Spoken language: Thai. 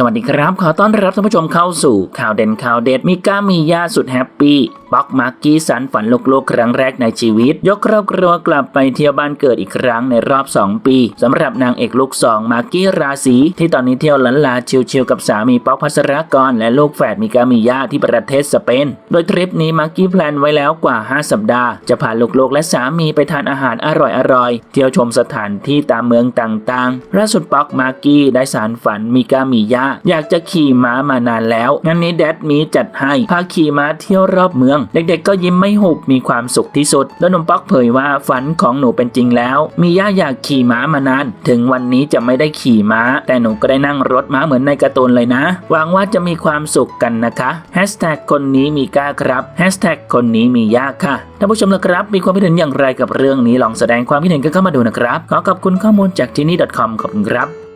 สวัสดีครับ ขอต้อนรับท่านผู้ชมเข้าสู่ข่าวเด่นข่าวเด็ดมีก้ามียาสุดแฮปปี้ บ็อกมาร์กี้สันฝันโลกๆครั้งแรกในชีวิต ยกครอบครัวกลับไปเที่ยวบ้านเกิดอีกครั้งในรอบ 2 ปีสำหรับนางเอกลูกสองมาร์กี้ราศีที่ตอนนี้เที่ยวลันลาชิลๆกับสามีป๊อกพัสรกร และลูกแฝดมิกามิยาที่ประเทศสเปน โดยทริปนี้มาร์กี้แพลนไว้แล้วกว่า 5 สัปดาห์ จะพาลูกๆและสามีไปทานอาหารอร่อยๆเที่ยวชมสถานที่ตามเมืองต่างๆล่าสุดป๊อกมาร์กี้ได้สารฝันมิกามิยาอยากจะขี่ม้ามานานแล้วงั้นนี้แดดมีจัดให้พาขี่ม้าเที่ยวรอบเมืองเด็กๆก็ยิ้มไม่หุบมีความสุขที่สุด แล้วนมป๊อกเผยว่าฝันของหนูเป็นจริงแล้ว มีย่าอยากขี่ม้ามานาน ถึงวันนี้จะไม่ได้ขี่ม้า แต่หนูก็ได้นั่งรถม้าเหมือนในการ์ตูนเลยนะหวังว่าจะมีความสุขกันนะคะแฮชแท็กคนนี้มีกล้าครับแฮชแท็กคนนี้มีย่าค่ะท่านผู้ชมนะครับ มีความคิดเห็นอย่างไรกับเรื่องนี้ลองแสดงความคิดเห็นกันเข้ามาดูนะครับ ขอขอบคุณข้อมูลจากที่นี่ .com ขอบคุณครับ